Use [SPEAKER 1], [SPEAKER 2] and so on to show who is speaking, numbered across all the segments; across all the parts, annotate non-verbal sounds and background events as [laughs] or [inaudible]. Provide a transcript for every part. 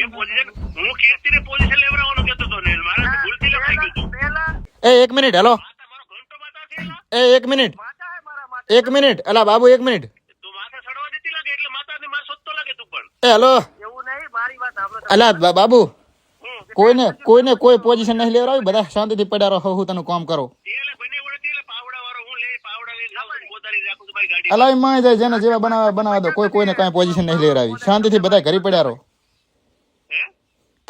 [SPEAKER 1] એ હું કીર્તિને પોઝિશન લેવડાવવાનો કહેતો હતો ને મારાથી ભૂલથી લખાઈ ગયું
[SPEAKER 2] એ એક મિનિટ હેલો? એ એક મિનિટ.
[SPEAKER 3] માતા હે મારા માતા.
[SPEAKER 2] એક મિનિટ અલા બાબુ એક મિનિટ.
[SPEAKER 1] તું માથે સડવા દેતી લાગે એટલે માતાને માર શોધતો લાગે તું પણ.
[SPEAKER 2] એ હેલો. અલા બાબુ કોઈને કોઈને કોઈ પોઝિશન નહીં લેવડાવી? બધા શાંતિથી પડ્યા રહો હું તને કામ કરો.
[SPEAKER 1] અલાય
[SPEAKER 2] અલા માં જાય જેને જેવા બનાવવા બનાવવા દો કોઈ કોઈને કાંઈ પોઝિશન નહીં લેવડાવી. શાંતિથી બધા ઘરે પડ્યા રહો.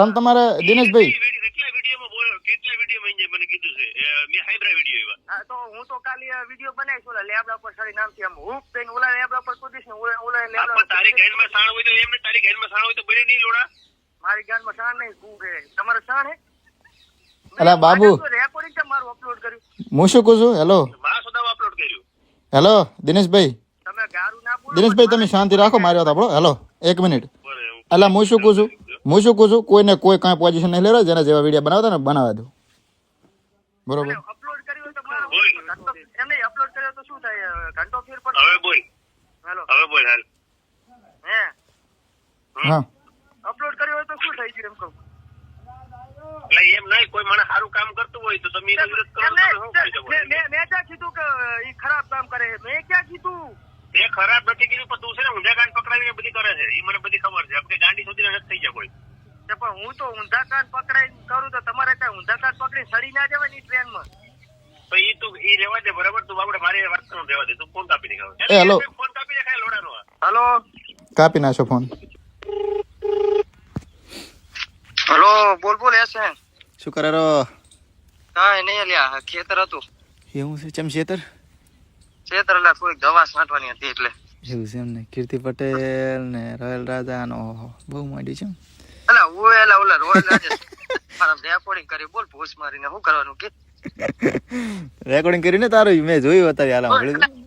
[SPEAKER 2] તમે તમારે દિનેશભાઈ?
[SPEAKER 1] કેટલા વિડીયોમાં કેટલા વિડીયોમાં એને મને કીધું છે? એ, હાઈબ્રા વીડિયો એવા.
[SPEAKER 3] હા, તો હું તો કાલે વીડિયો બનાવીશ ઓલા લેબડા પર સડી નામથી આમ હુક થઈને ઓલા લેબડા પર કૂદીશ ને ઓલા ઓલા લેબડા પર
[SPEAKER 1] તારી ગાયનમાં સાણ હોય તો એમને તારી ગાયનમાં સાણ હોય તો બને નહીં લોડા.
[SPEAKER 3] મારી ગાનમાં શાન નહીં શું છે તમારે શાન હે?
[SPEAKER 2] અલા, બાબુ.
[SPEAKER 3] રેકોર્ડિંગ છે મારું અપલોડ કર્યું.
[SPEAKER 2] હું શું કહું છું? હેલો.
[SPEAKER 1] મારા સુધામાં અપલોડ કર્યું.
[SPEAKER 2] હેલો દિનેશભાઈ.
[SPEAKER 3] તમે ગારું ના બોલો
[SPEAKER 2] દિનેશભાઈ તમે શાંતિ રાખો મારી વાત આપણો હેલો એક મિનિટ. અલા હું શું કહું છું? હું શું કહું છું? કોઈને કોઈ કાંઈ પોઝિશન નહીં લેવા જેના જેવા વીડિયો બનાવતા ને બનાવવા દો. બરોબર?
[SPEAKER 3] અપલોડ કર્યું હોય તો મારો
[SPEAKER 1] બોલ.
[SPEAKER 3] ઘંટો એમ નહીં અપલોડ કર્યો તો શું થાય? ઘંટો ફેર પર
[SPEAKER 1] હવે બોલ. હવે બોલ હાલ.
[SPEAKER 3] હા? અપલોડ કર્યો હોય તો શું થઈ ગયું એમ કહું?
[SPEAKER 1] એટલે એમ નહીં કોઈ માણસ સારું કામ કરતું હોય તો તમે વિરોધ કરો
[SPEAKER 3] મેં મેં ક્યાં કીધું કે ઈ ખરાબ કામ કરે મેં ક્યાં કીધું?
[SPEAKER 1] તે ખરાબ નથી કીધું પણ તું છે ને ઊંધા કાન પકડાવીને બધી કરે છે. એ મને બધી ખબર છે. આપણે ગાંડી સુધી નથી થઈ જાય કોઈ.
[SPEAKER 3] પણ હું તો ઊંધા કાન પકડાઈને કરું તો તમારે કઈ ઊંધા કાન પકડી સડી ના જવાયની ટ્રેનમાં?
[SPEAKER 1] તો એ તું એ રેવા દે બરાબર? તું આપણે મારી વાતનું રહેવા દે. તું ફોન કાપી દે
[SPEAKER 2] હેલો.
[SPEAKER 1] ફોન કાપી દે ખાલી લોડાનો
[SPEAKER 3] હેલો?
[SPEAKER 2] કાપી નાખો ફોન.
[SPEAKER 3] હલો બોલ બોલ એસે
[SPEAKER 2] શું કરે રો
[SPEAKER 3] કાંઈ નહીં લ્યા ખેતર હતું.
[SPEAKER 2] એવું છે? ચમ
[SPEAKER 3] ખેતર? એટલે થોડીક દવા છાંટવાની હતી એટલે.
[SPEAKER 2] એવું છે એમને કીર્તિ પટેલ ને રોયલ રાજા નો બહુ મોડી છે
[SPEAKER 3] અલા ઓલા ઓલા રોયલ રાજા મારા રેકોર્ડિંગ કરી બોલ ભૂસ મારીને શું કરવાનું કે?
[SPEAKER 2] રેકોર્ડિંગ કરીને તારું મેં જોયું અત્યારે હાલ સાંભળ્યું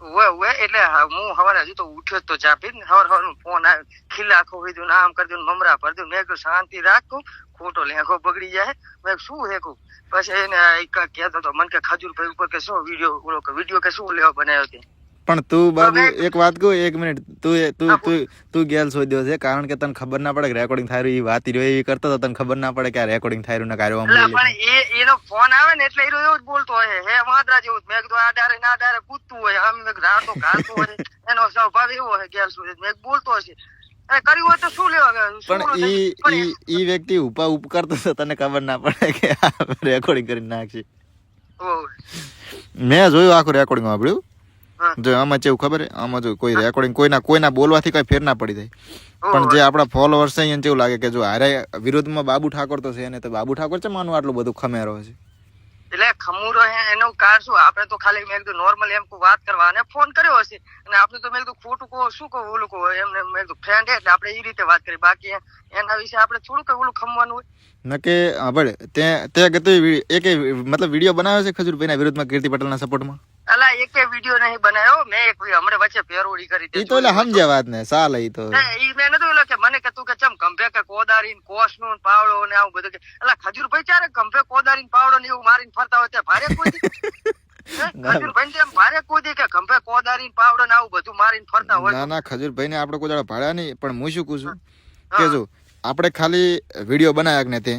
[SPEAKER 3] ઓય ઓય એટલે હું હવારે હજી તો ઉઠ્યો તો ચા પીને હવાર સવારનો ફોન આવ્યો ખીલા આખો હોય દઉં આમ કરી દઉં મમરા પર દઉં મેં કીધું શાંતિ રાખું ખોટો લેખો બગડી જાય. મેં શું હેકું? પછી એને એક કહેતો હતો મને કે ખજૂર ભાઈ ઉપર કે શું વીડિયો ઓલો કે વીડિયો કે શું લેવા બનાવ્યો તે?
[SPEAKER 2] પણ તું બાબુ એક વાત કહું એક મિનિટ. તું તું તું તું ગેલ શોધ્યો છે કારણ કે તને ખબર ના પડે કે રેકોર્ડિંગ થાય એ વાત રહ્યો એ કરતો તો તને ખબર ના પડે કે આ રેકોર્ડિંગ થાય રહ્યું ને કાર્ય
[SPEAKER 3] પણ એ એનો ફોન આવે ને એટલે એ રહ્યો એવું જ બોલતો હોય. હે વાંદરા જેવું મેં કીધું આ ડારે ના ડારે કૂદતું હોય. આમ મેં રાતો આ હોય. એનો સ્વભાવ એવો હોય ગેલ શોધે. મેં બોલતો હશે.
[SPEAKER 2] પણ? ઈ ઈ ઈ વ્યક્તિ ઉપા ઉપ કરતો તો તને ખબર ના પડે કે રેકોર્ડિંગ કરી નાખશે. મેં જોયું આખું રેકોર્ડિંગ વાપર્યું જો આમાં જેવું ખબર? આમાં જો કોઈ રેકોર્ડિંગ કોઈના કોઈના બોલવાથી કઈ ફેર ના પડી જાય. પણ જે આપણા ફોલોઅર્સ છે એને કેવું લાગે કે જો હારે વિરોધમાં બાબુ ઠાકોર તો છે એને તો બાબુ ઠાકોર છે માનું આટલું બધું ખમેરો છે
[SPEAKER 3] એટલે ખમુરો એનું કારણ શું? આપણે તો ખાલી મેં કીધું નોર્મલ એમ વાત કરવા અને ફોન કર્યો હશે. અને આપણે તો મેં કીધું ખોટું કહો, શું કહો, ઓલું કહો એમને મેં કીધું ફ્રેન્ડ એટલે આપણે એ રીતે વાત કરી. બાકી એના વિશે આપણે થોડું કઈ ઓલું ખમવાનું હોય.
[SPEAKER 2] નકે આપણે તે તે ગતું એક મતલબ વીડિયો બનાવ્યો છે ખજૂરભાઈના વિરોધમાં કીર્તિ પટેલના સપોર્ટમાં
[SPEAKER 3] અલા એકે વિડિયો નહીં બનાવ્યો મેં એક હમણાં વચ્ચે પેરોડી કરી તે
[SPEAKER 2] તો એટલે સમજ્યા વાત ને સાલ ઈ તો.
[SPEAKER 3] ઈ મેં નતું એટલે કે મને કે તું કે ચમ કંભે કે કોદારી ને કોસનું પાવડો ને આવું બધું કે. અલા ખજૂરભાઈ ચારે કંભે કોદારી ને પાવડો ને એવું મારીને ફરતા હોય તે ભારે કોઈ [laughs] ખજૂરભાઈ તેમ ભારે કોઈ કે કંભે કોદારી ને પાવડો ને આવું બધું મારીને ફરતા હોય
[SPEAKER 2] ના ના ખજૂરભાઈ ને આપણે કોઈ દાડો ભાડ્યા નહીં પણ હું શું કહું છું? કે જો આપણે ખાલી વીડિયો બનાવ્યા ને તે?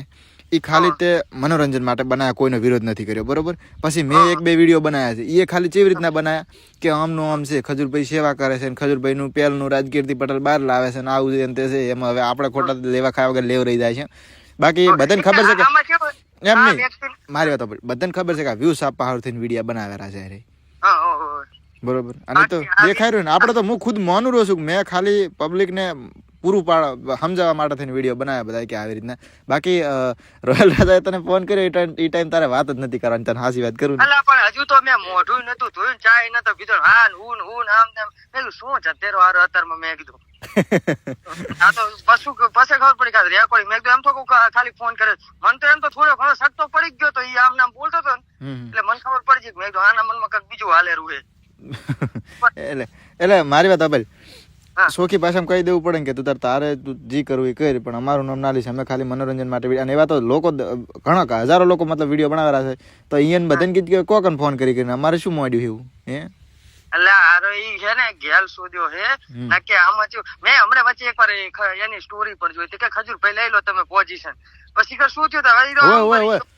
[SPEAKER 2] એ ખાલી તે મનોરંજન માટે બનાવ્યા કોઈનો વિરોધ નથી કર્યો બરોબર? પછી મેં એક બે વીડિયો બનાવ્યા છે. એ ખાલી કેવી રીતના બનાવ્યા કે આમનું આમ છે ખજૂરભાઈ સેવા કરે છે ને ખજૂરભાઈનું પહેલનું રાજકીર્તિ પટેલ બહાર લાવે છે ને આવું છે તે છે એમાં હવે આપણે ખોટા લેવા ખાવા વગર લેવ રહી જાય છે. બાકી બધાને ખબર છે કે એમ નહીં. મારી વાત બધાને ખબર છે કે વ્યૂઝ આપવા હારું થઈને વીડિયો બનાવેલા છે. બરોબર. અને તો દેખાય રહ્યું ને. આપણે તો હું. ખુદ માનું રહ્યો છું કે મેં ખાલી પબ્લિક ને પૂરું પાડ સમજાવવા માટે થઈને વીડિયો બનાવ્યા બધા કે આવી રીતના. બાકી રોયલ રાજાએ તને ફોન કર્યો એ ટાઈમ તારે વાત જ નથી કરવાની તને હાસી વાત કરું
[SPEAKER 3] અલા પણ હજુ તો મેં મોઢું નતું ધોયું ને ચાય નતો ને હા હું હું આમ તેમ. મેં શું જતેરો તેરો હારો અત્યારમાં મેં કીધું. [laughs] આ તો પશુ પછી ખબર પડી કે રેકોર્ડિંગ મેં કીધું એમ તો ખાલી ફોન કરે મને તો એમ તો થોડો ઘણો સટતો પડી ગયો તો ઈ આમ નામ બોલતો હતો ને. એટલે મને ખબર પડી ગઈ મેં કીધું આના મનમાં કંઈક બીજું હાલેરું હે [laughs]
[SPEAKER 2] એટલે એટલે મારી વાત
[SPEAKER 3] હા.
[SPEAKER 2] સોખી ભાષામાં કહી દેવું પડે કે તું તાર તારે તું જી કરવું એ કર પણ અમારું નામ ના લઈશ અમે ખાલી મનોરંજન માટે અને એવા તો લોકો ઘણા હજારો લોકો મતલબ વીડિયો બનાવેલા છે. તો અહીંયા બધાને કીધું કે કોકન ફોન કરી કરીને અમારે શું મોડ્યું એવું હે?
[SPEAKER 3] એટલે આરો ઈ છે ને ઘેલ શોધ્યો હે. ના કે આમાં થયું મેં હમણાં વચ્ચે એકવાર એની સ્ટોરી પર જોઈ હતી કે ખજૂરભાઈ લઈ લો તમે પોઝિશન પછી કે શું થયું તો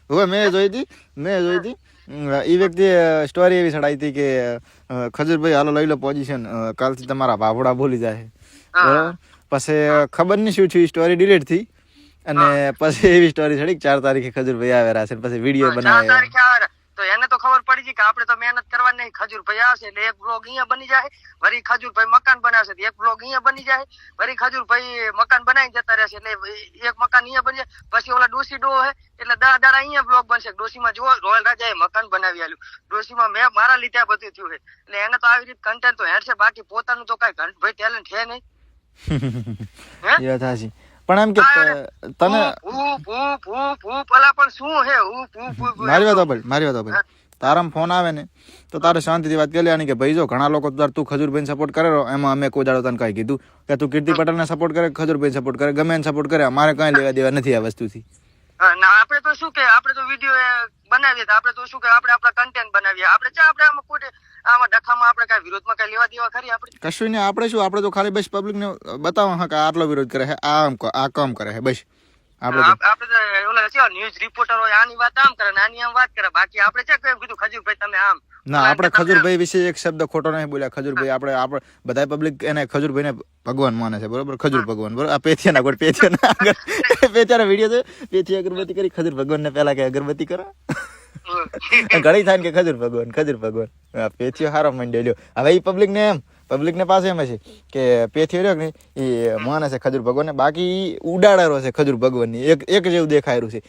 [SPEAKER 3] હવે
[SPEAKER 2] મેં જોઈ હતી મેં જોઈ હતી. એ વ્યક્તિ સ્ટોરી એવી સડાઈ હતી કે ખજૂરભાઈ હાલો લઈ લો પોઝિશન કાલથી તમારા ભાભડા બોલી જાય બરાબર? પછી ખબર નહીં શું થયું સ્ટોરી ડિલીટ થઈ. અને પછી એવી સ્ટોરી સડી ચાર તારીખે ખજૂરભાઈ આવેલા છે પછી વીડિયો
[SPEAKER 3] ચાર
[SPEAKER 2] બનાવે.
[SPEAKER 3] તારીખે આવે. ને, તો એને તો ખબર પડી ગઈ કે આપણે તો મહેનત કરવા નહીં. ખજૂરભાઈ આવશે એટલે એક બ્લોગ અહીંયા બની જાય વરી ખજૂરભાઈ મકાન બનાવશે એક બ્લોગ અહીંયા બની જાય વરી ખજૂરભાઈ મકાન બનાવી જતા રહેશે એટલે એક મકાન અહીંયા બની જાય. પછી ઓલા ડોસી ડો હે એટલે દા દાડા અહીંયા બ્લોક બનશે. ડોસીમાં જુઓ રોયલ રાજાએ મકાન બનાવી આલ્યું ડોસીમાં મેં મારા લીધે બધું થયું છે. એટલે એને તો આવી રીતે કન્ટેન્ટ તો હેડ છે બાકી પોતાનું તો કઈ ભાઈ ટેલેન્ટ છે નહીં? [laughs]
[SPEAKER 2] એ વાત પણ એમ કે
[SPEAKER 3] તમે પણ શું હે
[SPEAKER 2] મારી વાત સાંભળ મારી વાત સાંભળ તારામાં ફોન આવે ને તો તારે શાંતિથી વાત કરી લેવાની કે ભાઈ જો ઘણા લોકો તાર તું ખજૂરભાઈ સપોર્ટ કરે એમાં અમે કોઈ દાડો તને કઈ કીધું. કે તું કીર્તિ પટેલને સપોર્ટ કરે ખજૂરભાઈ સપોર્ટ કરે ગમે એને સપોર્ટ કરે અમારે કઈ લેવા દેવા નથી આ વસ્તુથી.
[SPEAKER 3] ના, આપણે તો શું કે, આપણે તો વીડિયો બનાવીએ તો આપણે તો શું કે, આપણે આપણા કન્ટેન્ટ બનાવીએ. આપણે ચા, આપણે આમાં કોઈ આમાં ડખામાં આપણે કઈ વિરોધમાં કઈ લેવા દેવા ખરી આપણે?
[SPEAKER 2] કશું નહીં, આપણે શું, આપણે તો ખાલી બસ પબ્લિકને બતાવવા, હા, કે આટલો વિરોધ કરે છે, આ આમ આ કામ કરે છે, બસ. આપણે
[SPEAKER 3] આપણે ઓલા છે ન્યૂઝ રિપોર્ટરો આની વાત આમ કરે આની આમ વાત કરે. બાકી આપણે છે કેમ કીધું ખજૂરભાઈ તમે આમ.
[SPEAKER 2] ના આપણે ખજુરભાઈ વિશે એક શબ્દ ખોટો નહીં બોલ્યા. ખજુરભાઈ આપણે આપણે બધા પબ્લિક એને ખજુરભાઈને ભગવાન માને છે બરોબર? ખજુર ભગવાન બરોબર? આ પેથિયાના ગોળ પેથિયાના આગળ [laughs] પેથિયાના વીડિયો છે. પેથી અગરબત્તી કરી ખજૂર ભગવાનને પહેલા કે અગરબત્તી કરો. [laughs] ઘણી થાય કે ખજુર ભગવાન ખજૂર ભગવાન. પેથિયો હારો મંડ્યો હવે એ પબ્લિક ને એમ પબ્લિક ને પાસે એમ છે કે પેથી રહ્યો ને એ માને છે ખજૂર ભગવાન બાકી ઉડાડારો છે ખજૂર ભગવાનની એક એક જેવું દેખાયેલું છે.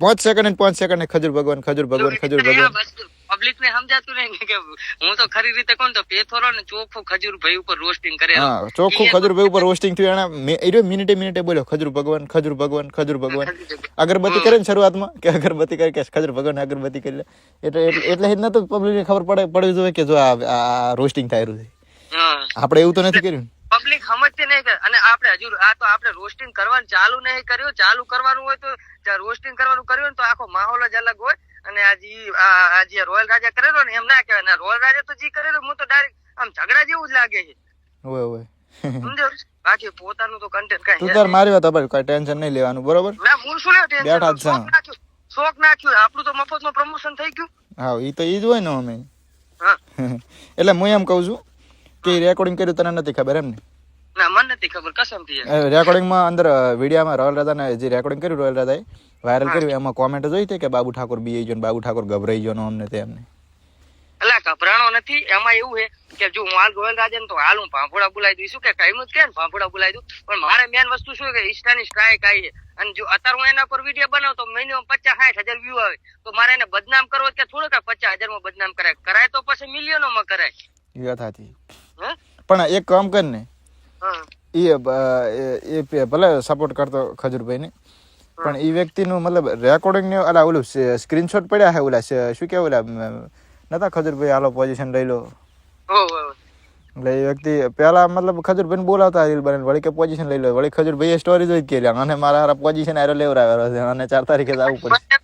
[SPEAKER 2] પાંચ સેકન્ડ ને પાંચ સેકન્ડ ખજૂર ભગવાન ખજૂર ભગવાન ખજૂર ભગવાન.
[SPEAKER 3] પબ્લિક ને સમજાતું નહીં કે હું તો ખરી રીતે કોણ તો પેથોરો ને ચોખ્ખું ખજૂરભાઈ ઉપર રોસ્ટિંગ કરે
[SPEAKER 2] હા ચોખ્ખું ખજૂરભાઈ ઉપર રોસ્ટિંગ થયું એને એ મિનિટે મિનિટે બોલ્યો ખજૂર ભગવાન ખજૂર ભગવાન ખજૂર ભગવાન. અગરબત્તી કરે ને શરૂઆતમાં કે અગરબત્તી કરી કે ખજૂર ભગવાન અગરબત્તી કરી લે. એટલે એટલે એટલે જ પબ્લિક પબ્લિકને ખબર પડે પડવી જોઈએ કે જો આ રોસ્ટિંગ થાય રહ્યું છે. આપણે એવું તો નથી કર્યું
[SPEAKER 3] પબ્લિક સમજશે નહીં કે અને આપણે હજુ આ તો આપણે રોસ્ટિંગ કરવાનું ચાલુ નહીં કર્યું. ચાલુ કરવાનું હોય તો રોસ્ટિંગ કરવાનું કર્યું તો આખો માહોલ જ અલગ હોય. અને આ જી આ જે રોયલ રાજા કરેલો ને એમ ના કહેવાય. ને રોયલ રાજા તો જી કરેલો હું તો ડાયરેક્ટ આમ ઝઘડા જેવું જ લાગે છે.
[SPEAKER 2] ઓય ઓય.
[SPEAKER 3] સમજો બાકી પોતાનું તો કન્ટેન્ટ કઈ
[SPEAKER 2] તું તાર મારી વાત ભાઈ કઈ ટેન્શન નહીં લેવાનું બરોબર?
[SPEAKER 3] ના હું શું લેવું ટેન્શન
[SPEAKER 2] બેઠા જ છે.
[SPEAKER 3] શોખ નાખ્યું. આપણું તો મફતનું પ્રમોશન થઈ ગયું.
[SPEAKER 2] હા એ તો એ જ હોય ને અમે. [laughs] એટલે હું એમ કહું છું કે રેકોર્ડિંગ કર્યું તને નથી ખબર એમ ને?
[SPEAKER 3] ના મને નથી ખબર કસમથી
[SPEAKER 2] રેકોર્ડિંગમાં અંદર વિડીયામાં રોયલ રાધાને જે રેકોર્ડિંગ કર્યું રોયલ રાધાએ વાયરલ કર્યું એમાં કોમેન્ટ જોઈ હતી કે બાબુ ઠાકોર બી ગયો બાબુ ઠાકોર ગભરાઈ ગયો અમને તેમને
[SPEAKER 3] એટલે ગભરાણો નથી. એમાં એવું છે કે જો હું હાલ ગોવિંદ રાજન તો હાલ હું ભાંભોડા બોલાવી દઈશું. કે કઈ જ કે ભાંભોડા બોલાવી દઉં? પણ મારે મેન વસ્તુ શું કે ઇન્સ્ટાની સ્ટ્રાઇક આવી છે. અને જો અત્યારે હું એના પર વીડિયો બનાવું તો મિનિમમ પચાસ સાઠ હજાર વ્યૂ આવે. તો મારે એને બદનામ કરવો કે થોડો કે પચાસ હજારમાં બદનામ કરાય? કરાય તો પછી મિલિયનો માં કરાય.
[SPEAKER 2] વાત હતી પણ એક કામ કર ને. એ એ- ભલે સપોર્ટ કરતો ખજુરભાઈ ને પણ એ વ્યક્તિનું મતલબ રેકોર્ડિંગ ને અલા ઓલું સ્ક્રીનશોટ પડ્યા હે ઓલા શું કે ઓલા નતા ખજુરભાઈ હાલો પોઝિશન લઈ લો. એટલે એ વ્યક્તિ પહેલા મતલબ ખજુરભાઈ બોલાવતા રીલ બને વળી કે પોઝિશન લઈ લો વળી ખજૂરભાઈએ સ્ટોરી જોઈ કે અને મારા હારા પોઝિશન આરો લેવડાવેલો છે અને ચાર તારીખે જ આવવું પડશે.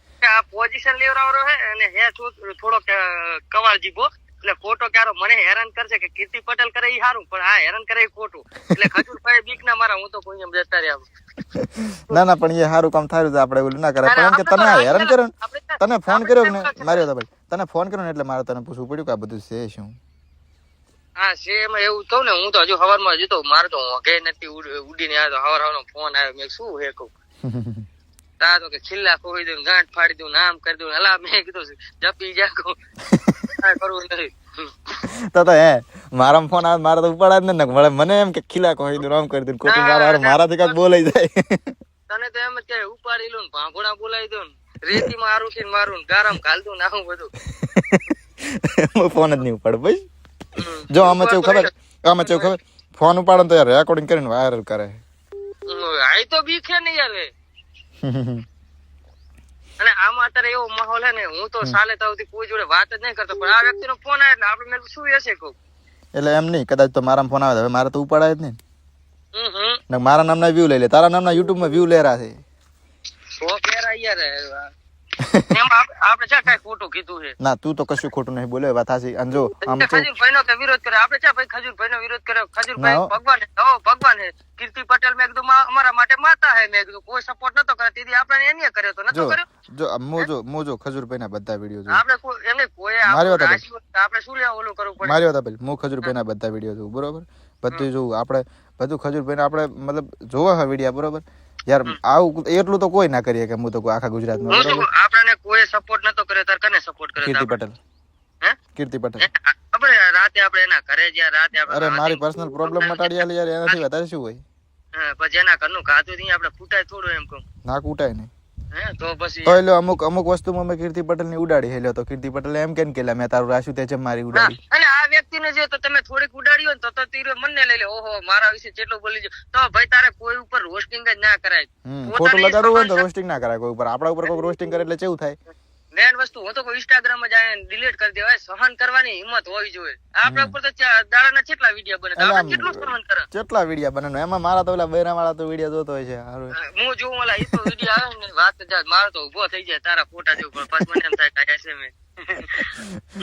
[SPEAKER 3] પોઝિશન લેવડાવવાનો છે અને હે થોડો કવાળ જીભો. એટલે ખોટો ક્યારો મને હેરાન કરશે કે કીર્તિ પટેલ કરે એ સારું પણ આ હેરાન કરે એ ખોટું. એટલે ખજૂરભાઈ બીક ના મારા હું તો કોઈ એમ જતા રહ્યા
[SPEAKER 2] ના ના પણ એ સારું કામ થાય તો આપણે ના કરાય. કારણ કે તને હેરાન કર્યો તને ફોન કર્યો ને માર્યો વાત ભાઈ. તને ફોન કર્યો ને એટલે મારે તને પૂછવું પડ્યું કે આ બધું છે શું?
[SPEAKER 3] હા છે એમાં એવું કહું ને હું તો હજુ સવારમાં હજુ તો મારે તો હોંઘે નથી ઉડીને આવ્યો તો સવાર ફોન આવ્યો. મેં શું હે કહું? તા તો કે ખિલ્લા ખોઈ દઉં ગાંઠ ફાડી દઉં નામ કરી દઉં અલા મેં કીધું જપી જા કહું. કાંઈ કરવું નથી.
[SPEAKER 2] તો તો હે મારા ફોન આવે મારે તો ઉપાડા જ ને મળે મને એમ કે ખીલા કોઈ દઉં આમ કરી દઉં ખોટું મારા મારા મારાથી કાંઈક બોલાઈ જાય.
[SPEAKER 3] તને તો એમ જ કે ઉપાડી લઉં ભાંગોડા બોલાઈ દઉં ને મારું આરુટીને મારું ગારામ ઘાલ દઉં નાખું બધું.
[SPEAKER 2] ફોન જ નહીં ઉપાડું ભાઈ જો આમાં ચેવું ખબર? આમાં ચેવું ખબર? ફોન ઉપાડો તો યાર રેકોર્ડિંગ કરીને વાયરલ કરે.
[SPEAKER 3] આઈ તો બીખે નહીં યાર. [laughs] અને આમાં અત્યારે એવો માહોલ હે ને હું તો સાલે તો સુધી કોઈ જોડે વાત જ નહીં કરતો પણ આ વ્યક્તિનો ફોન આવે એટલે આપણે મેં શું હશે કહું.
[SPEAKER 2] એટલે એમ નહીં કદાચ તો મારા ફોન આવે હવે મારે તો ઉપાડાય જ નહીં. ને મારા નામના વ્યૂ લઈ લે તારા નામના યુટ્યુબમાં વ્યૂ લેરા છે.
[SPEAKER 3] સો કેરા યાર એમ આપણે છે કઈ ખોટું કીધું છે?
[SPEAKER 2] ના તું તો કશું ખોટું નહીં બોલે વાત હાસી અને જો આમ તો
[SPEAKER 3] ખજૂરભાઈ નો કે વિરોધ કરે આપણે છે ભાઈ ખજૂરભાઈ નો વિરોધ કરે ખજૂરભાઈ ભગવાન હે ઓ ભગવાન હે કીર્તિ પટેલ મેં કીધું અમારા માટે માતા હે મેં કીધું. કોઈ સપોર્ટ નતો કરે તેથી આપણે એને કર્યો તો નતો
[SPEAKER 2] જો
[SPEAKER 3] કર્યો?
[SPEAKER 2] જો મોજો મોજો ખજૂરભાઈ ના બધા વિડિયો જોઉં
[SPEAKER 3] આપણે એમને કોઈ
[SPEAKER 2] મારી વાત
[SPEAKER 3] આપણું આપણે શું લેવા ઓલું કરવું પડે?
[SPEAKER 2] મારી વાત આપેલ? હું. ખજૂરભાઈ ના બધા વીડિયો જોઉં બરોબર? બધું જોઉં આપણે બધું ખજૂરભાઈ આપણે મતલબ જોવા હા વિડિયા બરોબર? યાર આવું એટલું તો કોઈ ના કરીએ કે હું તો આખા ગુજરાતમાં બરોબર?
[SPEAKER 3] આપણને કોઈ સપોર્ટ નતો કર્યો તાર કને સપોર્ટ કર્યો
[SPEAKER 2] કીર્તિ પટેલ.
[SPEAKER 3] હે?
[SPEAKER 2] કીર્તિ પટેલ.
[SPEAKER 3] આપણે રાતે આપણે એના ઘરે જ્યાં રાતે આપણે
[SPEAKER 2] અરે મારી પર્સનલ પ્રોબ્લેમ મટાડી આલી યાર એનાથી વધારે શું હોય?
[SPEAKER 3] હા, પછી એના ઘરનું ખાધું ત્યાં આપણે ફૂટાય થોડું એમ કહું.
[SPEAKER 2] નાક ઉટાય નહીં.
[SPEAKER 3] હે તો પછી
[SPEAKER 2] તો અમુક અમુક વસ્તુમાં મેં કીર્તિ પટેલની ઉડાડી હેલ્યો તો. કીર્તિ પટેલ એમ કેમ કેલા મેં તારું રાશુ તે જેમ મારી ઉડાડી.
[SPEAKER 3] આ વ્યક્તિને જો તો તમે થોડીક ઉડાડી હોય ને તો તો તીરે મને લઈ લે. ઓહો મારા વિશે જેટલું બોલી જો. તો ભાઈ તારે કોઈ ઉપર રોસ્ટિંગ જ ના કરાય.
[SPEAKER 2] ફોટો લગાડવું હોય તો રોસ્ટિંગ ના કરાય કોઈ ઉપર. આપણા ઉપર કોઈ રોસ્ટિંગ કરે એટલે કેવું થાય?
[SPEAKER 3] મેન વસ્તુ હું તો કોઈ ઇન્સ્ટાગ્રામ જ ડિલીટ કરી દેવાય સહન કરવાની હિંમત હોવી જોઈએ. આપણા ઉપર તો દાડાના કેટલા વીડિયો બને? આપણે કેટલું સહન કરે?
[SPEAKER 2] કેટલા વિડીયા બને એમાં મારા તો પેલા બૈરા વાળા તો વીડિયો જોતો હોય છે
[SPEAKER 3] હું જોઉં ઓલા એ તો વીડિયો આવે ને વાત જ મારો તો ઊભો થઈ જાય તારા ફોટા જેવું પણ પાછ મને એમ થાય કે હશે મેં.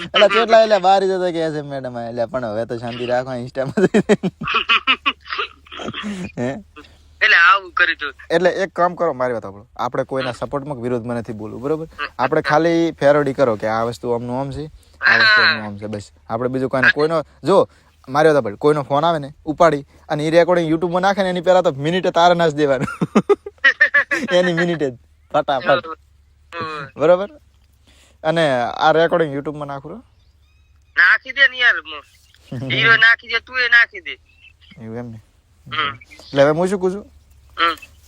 [SPEAKER 2] એટલે કેટલા એટલે બાર જતો કે છે મેડમ એટલે પણ હવે તો શાંતિ રાખો ઇન્સ્ટામાં [laughs] હે?
[SPEAKER 3] એટલે આવું કરી દઉં.
[SPEAKER 2] એટલે એક કામ કરો મારી વાત આપણો આપણે કોઈના સપોર્ટમાં વિરોધમાં નથી બોલવું બરોબર? આપણે ખાલી ફેરોડી કરો કે આ વસ્તુ આમનું આમ છે આ વસ્તુ આમનું આમ છે બસ. આપણે બીજું કાંઈ કોઈનો જો મારી વાત આપણે કોઈનો ફોન આવે ને ઉપાડી અને એ રેકોર્ડિંગ યુટ્યુબમાં નાખે ને એની પહેલા તો મિનિટે તારે નાશ દેવાનું. [laughs] એની મિનિટે જ. ફટાફટ. બરોબર. અને આ રેકોર્ડિંગ યુટ્યુબમાં નાખું
[SPEAKER 3] નાખી દે ને યાર હીરો [laughs] નાખી દે તું એ નાખી દે.
[SPEAKER 2] એવું એમ ને. એટલે હવે હું શું કહું છું.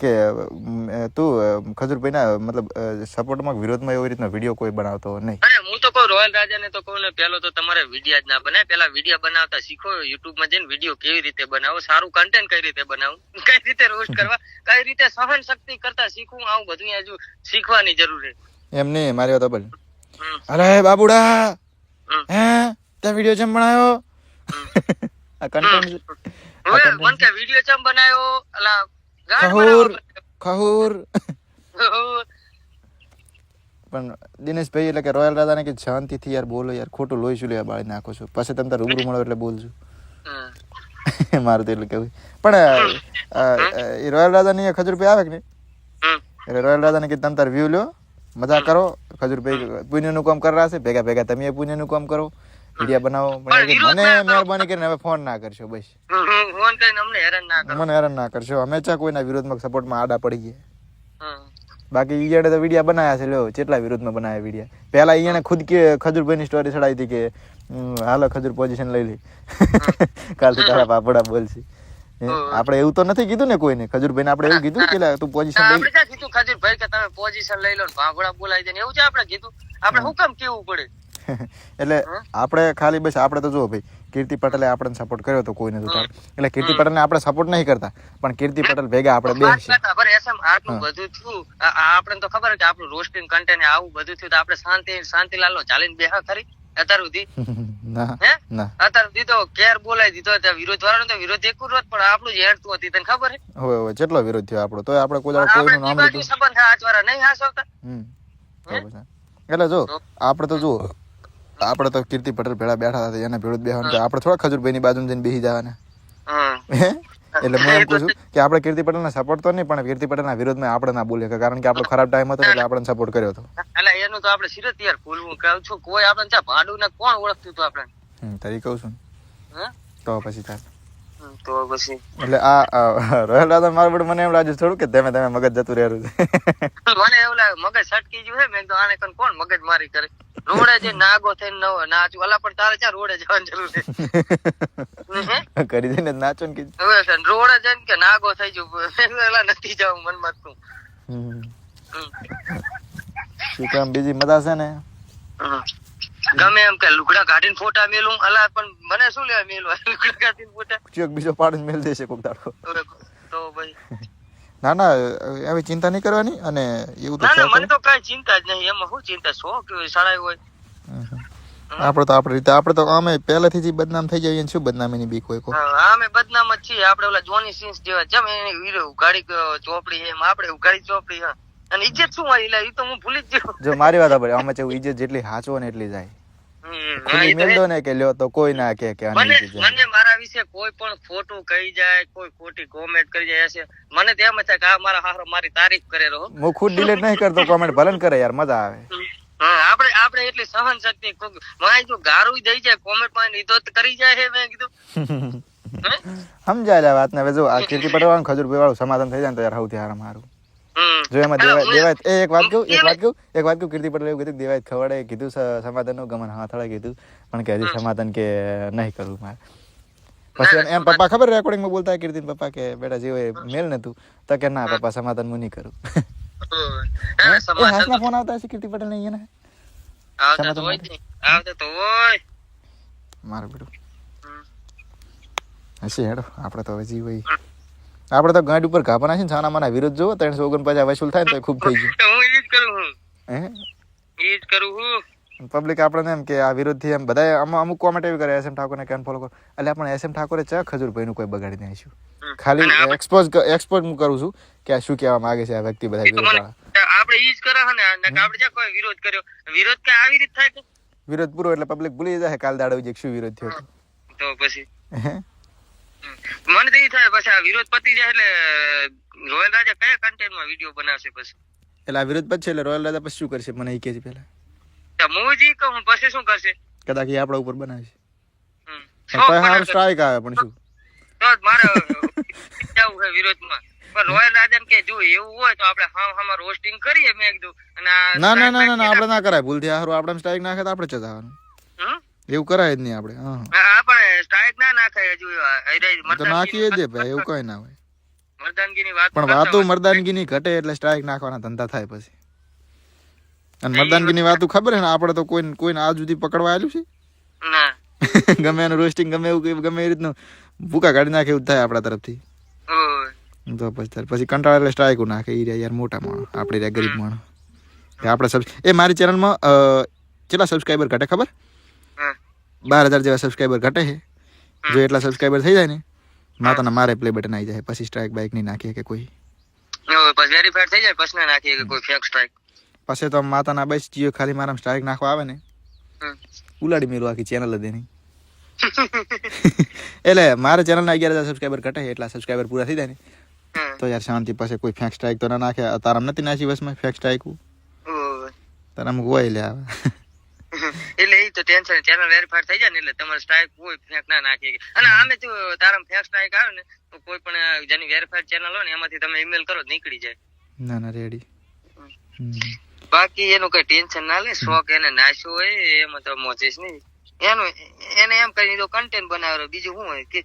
[SPEAKER 2] કે તું ખજૂરભાઈના મતલબ સપોર્ટમાં વિરોધમાં એવી રીતના વીડિયો કોઈ બનાવતો નહીં.
[SPEAKER 3] અરે હું તો કહું રોયલ રાજાને તો કહું ને પેલો તો તમારે વીડિયો જ ના બનાય. પેલા વીડિયો બનાવતા શીખો યુટ્યુબમાં જઈને વીડિયો કેવી રીતે બનાવો સારું કન્ટેન્ટ કઈ રીતે બનાવું? [laughs] કઈ રીતે રોસ્ટ કરવા? કઈ રીતે સહન શક્તિ કરતા શીખવું? આવું બધું હજુ શીખવાની જરૂર છે.
[SPEAKER 2] એમ નહીં મારી વાત બોલ અરે બાબુડા. હે? તે વીડિયો જેમ બનાવ્યો? [laughs] આ કન્ટેન્ટ
[SPEAKER 3] મન કે વીડિયો ચમ બનાવ્યો અલા ગાંડ
[SPEAKER 2] ખહૂર
[SPEAKER 3] બનાવો.
[SPEAKER 2] ખહૂર
[SPEAKER 3] ખહૂર.
[SPEAKER 2] પણ દિનેશભાઈ એટલે કે રોયલ રાધાને કે શાંતિથી યાર બોલો યાર ખોટું લોહી શું લેવા બાળી નાખો છો? પછી તમે તાર રૂબરૂ મળો એટલે બોલજો. મારું તો એટલું કેવું પણ એ રોયલ રાધાની ખજૂરભાઈ આવે કે નહીં? એટલે રોયલ રાધાને કે તમે તાર વ્યૂ લ્યો મજા કરો ખજૂરભાઈ પુણ્યનું કામ કર રહ્યા છે ભેગા ભેગા તમે પુણ્યનું કામ કરો. વીડિયો બનાવો. પણ મને મહેરબાની કરીને હવે ફોન ના કરશો બસ.
[SPEAKER 3] ફોન કરીને અમને હેરાન ના કરો.
[SPEAKER 2] મને હેરાન ના કરશો. અમે ચા કોઈના વિરોધમાં સપોર્ટમાં આડા પડી ગયા. બાકી ઈયાડે તો વિડીયા બનાવ્યા છે. લ્યો કેટલા વિરોધમાં બનાવ્યા વિડીયા પહેલા ઈયણે ખુદ કે ખજૂરભાઈની સ્ટોરી ચડાવી હતી કે હાલો ખજૂર પોઝિશન લઈ લે. કાલથી તારા પાપડા બોલશે? આપણે એવું તો નથી કીધું ને કોઈને? ખજૂરભાઈને આપણે એવું કીધું કે તું પોઝિશન લઈ
[SPEAKER 3] આપણે કીધું ખાજર ભાઈ કે તમે પોઝિશન લઈ લો ભાગોડા બોલાવી દે ને એવું છે આપણે કીધું? આપણે હુકમ કેવું પડે?
[SPEAKER 2] એટલે આપણે ખાલી બસ આપણે તો જો ભાઈ કીર્તિ પટેલે આપણને સપોર્ટ કર્યો તો કોઈને તો એટલે કીર્તિ પટેલને આપણે સપોર્ટ નહીં કરતા પણ કીર્તિ પટેલ ભેગા આપણે બે
[SPEAKER 3] વાત ખબર પર એસએમ આટલું બધું થયું આ- આ આપણને તો ખબર કે આપણું રોસ્ટિંગ કન્ટેન્ટ આવું બધું થયું તો આપણે શાંતિ શાંતિલાલ નો ચાલીને બેહા ખરી અત્યાર સુધી? [laughs]
[SPEAKER 2] ના
[SPEAKER 3] હે?
[SPEAKER 2] ના.
[SPEAKER 3] અત્યાર સુધી તો કેર બોલાવી દીધો તો વિરોધ વાળો તો વિરોધ એક જ પણ આપણું જ હેડતું હતી તને ખબર હે
[SPEAKER 2] હવે જેટલો કેટલો વિરોધ થયો આપણો તો આપણે કોઈ કોઈનું નામ લીધું.
[SPEAKER 3] સંબંધ હાચવારા નહીં હાસવતા.
[SPEAKER 2] હમ એટલે જો આપણે તો જુઓ આપણે તો કીર્તિ પટેલ ભેળા બેઠા હતા એને ભેળું બેહવાનું આપણે થોડા ખજૂરભાઈ ની બાજુ જઈને બેસી જવાના. એટલે મેં એમ પૂછું કે આપણે કીર્તિ પટેલને સપોર્ટ તો નહીં પણ કીર્તિ પટેલના વિરોધમાં આપણે ના બોલીએ કારણ કે આપણો ખરાબ ટાઈમ હતો એટલે આપણે સપોર્ટ કર્યો હતો.
[SPEAKER 3] એટલે એનું તો આપણે સિરત યાર ભૂલવું કહું છું. કોઈ આપણે ચા ભાડું ને કોણ ઓળખતું હતું આપણે?
[SPEAKER 2] હમ તરી કહું છું
[SPEAKER 3] હે?
[SPEAKER 2] તો પછી થાય.
[SPEAKER 3] તો પછી.
[SPEAKER 2] એટલે આ રોયલ રાધા મારું મને એમ લાગ્યું થોડું કે તમે તમે મગજ જતું રહેલું
[SPEAKER 3] મને એવું લાગે મગજ સટકી ગયું હે મેં આને કોણ મગજ મારી કરે? રોડે જે નાગો થઈને ન નાચું અલા પણ તારે ક્યાં રોડે જવાની જરૂર છે?
[SPEAKER 2] કરી દઈને નાચો ને કીધું
[SPEAKER 3] હવે રોડે જઈને કે નાગો થઈ જવું એલા નથી જવું મનમાં તું.
[SPEAKER 2] શું કામ બીજી મજા છે ને?
[SPEAKER 3] ગમે એમ કે લુગડા કાઢીને ફોટા મેલું. અલા પણ મને શું લેવા મેલવા? લુગડા કાઢીને ફોટા?
[SPEAKER 2] ચોક બીજો પાડીને મેલ દેશે કોક દાડો.
[SPEAKER 3] તો ભાઈ
[SPEAKER 2] ના ના એવી ચિંતા નહીં કરવાની અને એવું તો
[SPEAKER 3] ના મને તો. કઈ ચિંતા જ નહીં. એમાં શું ચિંતા? શોખ શાળા હોય.
[SPEAKER 2] આપણે તો આપણી રીતે આપણે તો આમે પહેલેથી જ બદનામ થઈ જઈએ શું બદનામીની બીક હોય કો
[SPEAKER 3] અમે બદનામ જ છીએ. આપણે ઓલા જોની સિન્સ જેવા જેમ એની હીરો ઉઘાડી ચોપડી એમ આપણે ઉઘાડી ચોપડી હા. અને ઇજ્જત શું મારી? લા એ તો હું ભૂલી જ ગયો.
[SPEAKER 2] જો મારી વાત આપડે અમે જેવું ઇજ્જત જેટલી હાચવો ને એટલી જાય. ખુલ્લી ને કે લ્યો તો કોઈ ના કે કે
[SPEAKER 3] મને મને મારા વિશે કોઈ પણ ખોટું કહી જાય કોઈ ખોટી કોમેન્ટ કરી જાય છે મને તેમ થાય કે આ મારા હારો મારી તારીફ કરેલો રહો.
[SPEAKER 2] હું ખુદ ડિલીટ નહીં કરતો કોમેન્ટ ભલન કરે યાર મજા આવે.
[SPEAKER 3] હા આપણે આપણે એટલી સહન શક્તિ માય જો ગારું દઈ જાય કોમેન્ટમાં નીતો કરી જાય હે મેં કીધું? [laughs]
[SPEAKER 2] સમજાય વાત ને હવે જો આ કીર્તિ પટેલ ખજૂર વાળું સમાધાન થઈ જાય ને તો યાર સૌથી હારા
[SPEAKER 3] હમ.
[SPEAKER 2] જો એમાં દેવાય દેવાય એ એક વાત કહું એક વાત કહું એક વાત કહું કીર્તિ પટેલ એવું કીધું દેવાય ખવડે કીધું સમાધાનનું ગમન હાથળે કીધું. પણ કે હજી સમાધાન કે નહીં કરવું મારે. પછી એમ પપ્પા ખબર રેકોર્ડિંગમાં બોલતા કીર્તિ પપ્પા કે બેટા જેવો મેલ ને તું. તો કે ના પપ્પા સમાધાન હું નહીં કરું.
[SPEAKER 3] હાથમાં
[SPEAKER 2] ફોન આવતા હશે કીર્તિ પટેલ ને? અહીંયા મારું બેટું. હશે હેડો આપણે તો હવે જી હોય આપણે તો ગાંઠ ઉપર ઘા નાખીને છાના માના વિરોધ જોવો ત્રણસો ઓગણપચાસ વસૂલ થાય ને તો ખૂબ થઈ ગયું.
[SPEAKER 3] હું ઈ જ કરું હું.
[SPEAKER 2] હે?
[SPEAKER 3] ઈ જ કરું હું.
[SPEAKER 2] પબ્લિક આપણને એમ કે આ વિરોધથી એમ બધા અમુક કોમેન્ટ એવી કરે એસએમ ઠાકોરને કેમ ફોલો કરો. એટલે આપણે એસએમ ઠાકોરે ચા ખજૂરભાઈનું કોઈ બગાડી નાખ્યું. ખાલી એક્સપોઝ એક્સપોઝ હું કરું છું કે આ શું કહેવા માંગે છે આ વ્યક્તિ બધા વિરોધ
[SPEAKER 3] આપણે ઈ જ કરે છે ને આપણે જ્યાં કોઈ વિરોધ કર્યો. વિરોધ કે આવી રીત થાય
[SPEAKER 2] વિરોધ પૂરો એટલે પબ્લિક ભૂલી જાય કાલ દાડો જે શું વિરોધ થયો
[SPEAKER 3] તો પછી. મને તો થાય પછી આ વિરોધ પતી જાય એટલે રોયલ રાજા કયા કન્ટેન્ટમાં વીડિયો બનાવશે પછી?
[SPEAKER 2] એટલે આ વિરોધ પછી એટલે રોયલ રાજા પછી શું કરશે? મને એ કે છે પહેલા
[SPEAKER 3] હું કહું પછી શું કરશે?
[SPEAKER 2] કદાચ એ આપણા ઉપર બનાવશે
[SPEAKER 3] હમ.
[SPEAKER 2] પણ હારું. સ્ટ્રાઇક આવે પણ શું?
[SPEAKER 3] તો મારે [laughs] જવું છે વિરોધમાં. પણ રોયલ રાજા કે જો એવું હોય તો આપણે હા હા રોસ્ટિંગ કરીએ મેં કીધું. અને
[SPEAKER 2] ના ના ના ના આપણે ના કરાય. ભૂલથી હારું આપણે સ્ટ્રાઇક નાખે તો આપણે ચલાવવાનું
[SPEAKER 3] હમ?
[SPEAKER 2] એવું કરાય જ નહીં આપણે હા
[SPEAKER 3] આપણે સ્ટ્રાઇક ના નાખાય હજુ
[SPEAKER 2] તો નાખીએ જ ભાઈ એવું કઈ ના હોય.
[SPEAKER 3] મર્દાનગીની વાત
[SPEAKER 2] પણ વાતો મર્દાનગીની ઘટે એટલે સ્ટ્રાઇક નાખવાના ધંધા થાય પછી. અને મર્દાનગીની વાતો ખબર છે ને આપણે તો કોઈ કોઈને આજ સુધી પકડવા આવેલું છે?
[SPEAKER 3] ના. [laughs]
[SPEAKER 2] ગમે એનું રોસ્ટિંગ ગમે એવું ગમે એ રીતનું. ભૂકા કાઢી નાખે એવું થાય આપણા તરફથી. તો પછી પછી કંટાળા એટલે સ્ટ્રાઇક નાખે એ રહ્યા યાર મોટા માણસ આપણે રહ્યા ગરીબ માણસ આપણે સબ એ મારી ચેનલમાં કેટલા સબસ્ક્રાઈબર ઘટે ખબર. બાર હજાર જેવા સબસ્ક્રાઈબર ઘટે છે. જો એટલા સબસ્ક્રાઈબર થઈ જાય ને માતાના મારે પ્લે બટન આવી જાય પછી સ્ટ્રાઇક બાઇક નહીં નાખીએ કે કોઈ.
[SPEAKER 3] ઓય, પછી વેરીફાઈડ થઈ જાય પછી ના નાખીએ કે કોઈ ફેક સ્ટ્રાઇક
[SPEAKER 2] પછી તો માતાના બસ જીઓ ખાલી મારા સ્ટ્રાઇક નાખવા આવે ને. ઉલાડી મેલું આખી ચેનલ જ એની. [laughs] એટલે મારે ચેનલના અગિયાર હજાર સબસ્ક્રાઈબર ઘટે એટલા સબસ્ક્રાઈબર પૂરા થઈ જાય ને. તો યાર શાંતિ પાસે કોઈ ફેક સ્ટ્રાઇક તો ના નાખે. તારામ નથી નાખી બસમાં ફેક સ્ટ્રાઇક તારા અમુક હોય લે આવે. [laughs]
[SPEAKER 3] એટલે એ તો ટેન્શન ચેનલ વેરીફાઈડ થઈ જાય ને એટલે તમારે સ્ટ્રાઇક કોઈ ફેક ના નાખી. અને આમે જો તારા ફેક સ્ટ્રાઇક આવે ને તો કોઈ પણ જેની વેરીફાઈડ ચેનલ હોય ને એમાંથી તમે ઈમેલ કરો નીકળી જાય.
[SPEAKER 2] ના ના રેડી
[SPEAKER 3] બાકી એનું કઈ ટેન્શન ના લે. શોખ એને નાશ્યો હોય એમાં તો મોચીશ નહીં. એનું એને એમ કરીને તો કન્ટેન્ટ બનાવ્યો બીજું શું હોય કે?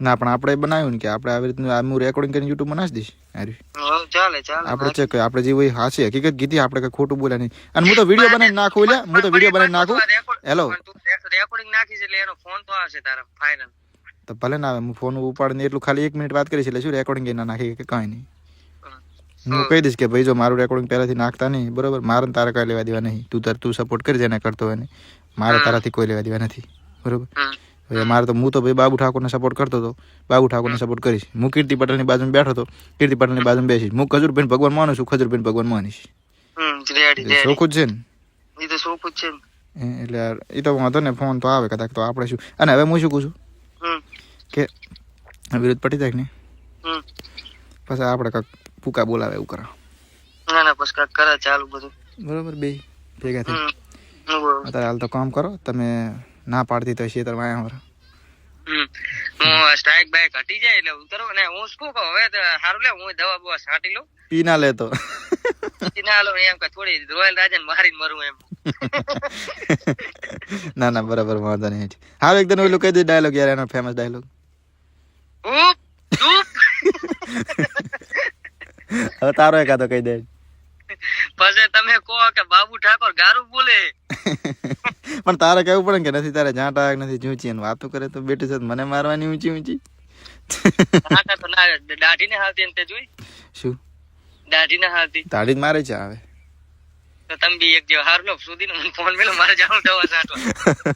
[SPEAKER 2] ના પણ આપણે બનાવ્યું ને કે આપણે આવી રીતનું આ રેકોર્ડિંગ કરીને યુટ્યુબમાં નાખી દઈશ.
[SPEAKER 3] ચાલે ચાલે
[SPEAKER 2] આપણે ચેક કરીએ આપણે જે હોય હાચી હકીકત કીધી આપણે કઈ ખોટું બોલ્યા નહીં. અને હું તો વીડિયો બનાવી નાખું એટલે હું તો વીડિયો બનાવી નાખું. હેલો
[SPEAKER 3] રેકોર્ડિંગ નાખીશ એટલે એનો ફોન તો આવશે તારા ફાઇનલ
[SPEAKER 2] તો ભલે ના આવે હું ફોન ઉપાડીને એટલું ખાલી એક મિનિટ વાત કરીશ એટલે શું રેકોર્ડિંગ ના નાખી કે કાંઈ નહીં. હું. કહી દઈશ કે ભાઈ જો મારું રેકોર્ડિંગ પહેલાથી નાખતા નહીં બરોબર? મારે તારા કઈ લેવા દેવા નહીં. તું તાર તું સપોર્ટ કરી જેને કરતો હોય ને મારે તારાથી કોઈ લેવા દેવા નથી. બરોબર? મારે તો હું તો ભાઈ બાબુ ઠાકોરને સપોર્ટ કરતો હતો. બાબુ ઠાકોરને સપોર્ટ કરીશ. હું કીર્તિ પટેલની બાજુમાં બેઠો હતો. કીર્તિ પટેલની બાજુમાં બેસીશ. હું ખજુરભાઈ ભગવાન માનું છું ખજુરભાઈ ભગવાન માનીશ. ચોખ્ખું જ છે ને? એટલે યાર એ તો વાંધો ને ફોન તો આવે કદાચ તો આપણે શું. અને હવે હું શું કહું છું? કે વિરોધ પટી જાય
[SPEAKER 3] ને
[SPEAKER 2] પછી આપણે કાંક પૂકા બોલાવે એવું કરા.
[SPEAKER 3] ના ના પછી કાંઈક કરે ચાલુ બધું.
[SPEAKER 2] બરોબર બે ભેગા થઈ
[SPEAKER 3] બરોબર.
[SPEAKER 2] અત્યારે હાલ તો કામ કરો. તમે ના પાડતી તો શેતર તર અમારા
[SPEAKER 3] હમ. હું સ્ટ્રાઇક બાઇક હટી જાય એટલે ઉતરો ને હું શું કહું? હવે સારું હારું લે હું દવા બવા છાંટી લઉં.
[SPEAKER 2] પી ના લેતો
[SPEAKER 3] ના લો એમ કે થોડી રોયલ રાજા ને મારીને મરું એમ.
[SPEAKER 2] ના ના બરાબર વાંધો નહીં હાલ એકદમ ઓલું કહી દે ડાયલોગ યાર એનો ફેમસ ડાયલોગ [laughs] હવે તારો એકાદો કહી દે.
[SPEAKER 3] પછી તમે કહો કે બાબુ ઠાકોર ગારું બોલે. [laughs]
[SPEAKER 2] પણ તારે કેવું પડે કે નથી તારે જાટા નથી ઊંચી અને વાતો કરે તો બેટી સાથે મને મારવાની ઊંચી ઊંચી.
[SPEAKER 3] દાઢી ને હાલતી તે જોઈ?
[SPEAKER 2] શું?
[SPEAKER 3] દાઢી ને હાલતી.
[SPEAKER 2] દાઢી મારે છે આવે?
[SPEAKER 3] તો તમે બી એક જેવા હાર લો સુધી મને ફોન મેલો મારે જાણું દવા છાંટવા [laughs]